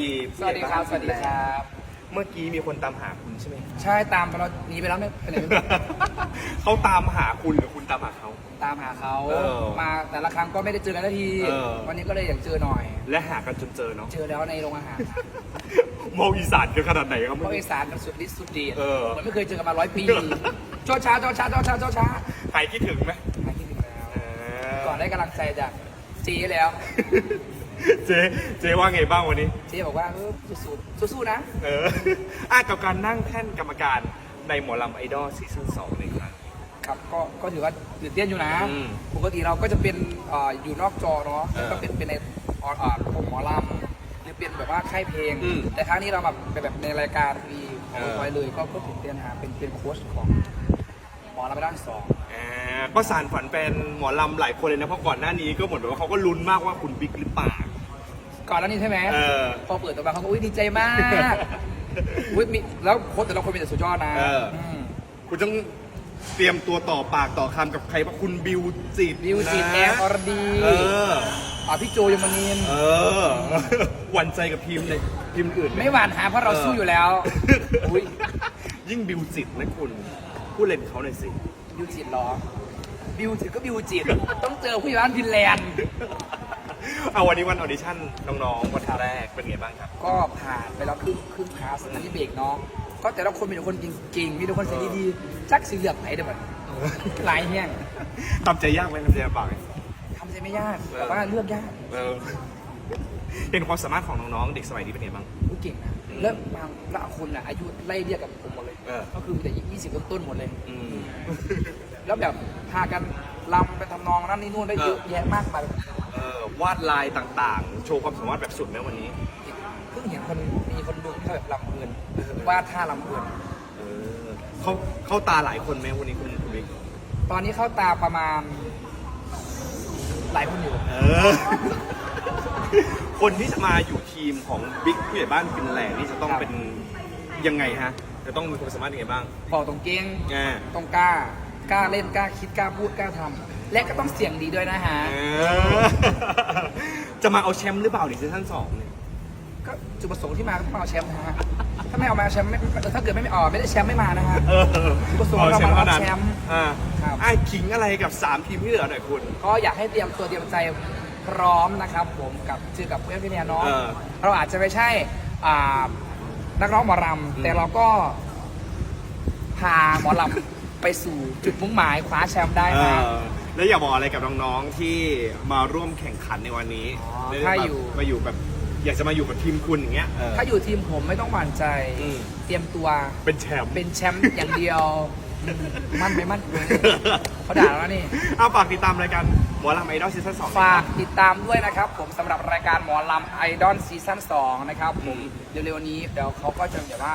ดีสวัสดีครับ สวัสดีครับ เมื่อกี้มีคนตามหาคุณใช่ไหมใช่ตามไปแล้วหนีไปแล้วไม่ไปไหนไม่รู้เขาตามหาคุณหรือคุณตามหาเขา ตามหาเขาเออมาแต่ละครั้งก็ไม่ได้เจอกันทันที เออ วันนี้ก็เลยอยากเจอหน่อย และหากันจนเจอเนาะเจอแล้วในโรงอาหารมองอีสานกันขนาดไหนครับเพราะอีสานกันสุดฤทธิ์สุดเดชเออ เหมือนไม่เคยเจอกันมาร้อยปีโจช้าโจช้าโจช้าโจช้าใครคิดถึงไหมหายคิดถึงแล้วเออก่อนได้กำลังใจจากจีแล้ว เจ๊เจ๊ว่าไงบ้างวันนี้จีบอกว่าเออสู้ๆสู้ๆนะเอออะกับการนั่งแท่นกรรมการในหมอลำไอดอลซีซั่นสองในครั้ง ครับก็ก็ถือว่าตื่นเต้นอยู่นะ อืมปกติเราก็จะเป็นเอ่ออยู่นอกจอเนาะเออก็เป็นเป็นในออนออนวงหมอลำหรือเป็นแบบว่าค่ายเพลง อืมแต่ครั้งนี้เราแบบเป็นแบบในรายการทีวีของเออ ไว้เลยก็ก็ตื่นเต้นฮะเป็นเป็นโค้ชของหมอลำไปด้านสอง อ่าก็สารฝันแฟนหมอลำหลายคนเลยนะ เพราะก่อนหน้านี้ก็เหมือนแบบว่าเขาก็ลุ้นมากว่าคุณบิ๊กหรือเปล่า ก่อนแล้วนี่ใช่ไหมเออ พอเปิดตัวมาเขาก็อุ้ยดีใจมากอุ้ยมีแล้วโค้ชแต่ละคนมีแต่สุดยอดนะเอออื มคุณต้องเตรียมตัวต่อปากต่อคำกับใครว่าคุณบิวจิตวิวจีนนะแอร์อรดีเออ อ่าพี่โจยมนินทร์เออ หวั่นใจกับทีมเลยทีมอื่นหไม่หวานหาเพราะเราสู้อยู่แล้วอุ้ยยิ่งบิวจิตนะคุณพูดเล่นเขาหน่อยสิ บิวจิตเหรอบิวจิตก็บิวจิตต้องเจอผู้ใหญ่บ้านฟินแลนด์ เอาวันนี้วันออดิชั่นน้องๆวันแรกเป็นไงบ้างครับ ก็ผ่านไปแล้วครึ่งครึ่งพาสอันนี้เบรกเนาะก็แต่ละคนมีแต่คนเก่งๆมีแต่คนเสียงดีๆจักสีเหลือกไหนเดี๋ยวมันหลายแห้งทำใจยากไหมทำใจลำบากไหมทำใจไม่ยากแต่ว่าเลือกยากเออเห็นความสามารถของน้องๆเด็กสมัยนี้เป็นไงบ้างผู้เก่งนะแล้วบางแล้วคนอะอายุไล่เรียกกับผมหมดเลยเออก็คือมีแต่ยี่สิบต้นๆหมดเลยอืมแล้วแบบพากันลำไปทำนองนั่นนี่นู่นได้เยอะเออแยะมากมายเออ วาดลายต่างๆ โชว์ความสามารถแบบสุดไหมวันนี้ เพิ่งเห็นคนมีคนดูที่เขาแบบลำเพลินวาดท่าลำเพลินเออเขาเข้าตาหลายคนไหมวันนี้คุณคุณบิ๊กตอนนี้เข้าตาประมาณหลายคนอยู่ เออ คนที่จะมาอยู่ทีมของบิ๊กผู้ใหญ่บ้านฟินแลนด์นี่จะต้องครับ เป็นยังไงฮะ จะต้องมีความสามารถยังไงบ้าง บอกตรงเก่งอ่า ต้องกล้ากล้าเล่นกล้าคิดกล้าพูดกล้าทำ และก็ต้องเสียงดีด้วยนะฮะ เออจะมาเอาแชมป์หรือเปล่าในซีซั่นสองเนี่ย ก็จุดประสงค์ที่มาก็ต้องเอาแชมป์นะฮะ ถ้าไม่เอามาแชมป์ไม่ถ้าเกิดไม่ออกไม่ได้แชมป์ไม่มานะฮะ เออก็ส่งเรามารับแชมป์ อ่าครับไอ้ขิงอะไรกับ 3 ทีมที่เหลือหน่อยคุณ ก็อยากให้เตรียมตัวเตรียมใจพร้อมนะครับ ผมกับเจอกับเพื่อนพี่เนียเนาะเออ เราอาจจะไม่ใช่อ่านักร้องหมอลำแต่เราก็พาหมอลำไปสู่จุดมุ่งหมายคว้าแชมป์ได้เอนะ อ แล้วอยากบอกอะไรกับน้องๆที่มาร่วมแข่งขันในวันนี้อ๋อได้ถ้าแบบอยู่ มาอยู่แบบอยากจะมาอยู่กับทีมคุณอย่างเงี้ยเออ ถ้าอยู่ทีมผมไม่ต้องหวั่นใจ อืม เตรียมตัว เป็นแชมป์ เป็นแชมป์อย่างเดียว มั่นไหมมั่นเขาด่าแล้วนี่ เอาฝากติดตามรายการหมอลำไอดอลซีซั่นสอง ฝากติดตามด้วยนะครับผมสำหรับรายการหมอลำไอดอลซีซั่น2นะครับผมเร็วๆนี้เดี๋ยวเขาก็จะแบบว่า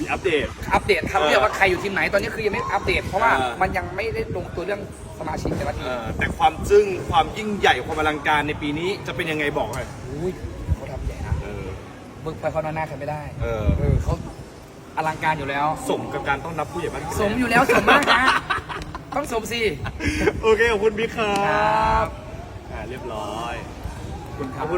มีอัปเดต อัปเดตครับเออเรียกว่าใครอยู่ทีมไหนตอนนี้คือยังไม่อัปเดต เพราะว่าเออ มันยังไม่ได้ลงตัวเรื่องสมาชิกแต่ละทีเอมอแต่ความจึ้งความยิ่งใหญ่ความอลังการในปีนี้จะเป็นยังไงบอกเลยอุ้ยเขาทำใหญ่นะเออ เบิกไปเขาหน้าใครไม่ได้เออ เออเขาอลังการอยู่แล้ว สมกับการต้องรับผู้ใหญ่บ้านสมอยู่แล้วสมมากนะต้องสมสิโอเคขอบคุณบิ๊กครัครับบอ่าเรียบร้อยคุณครับ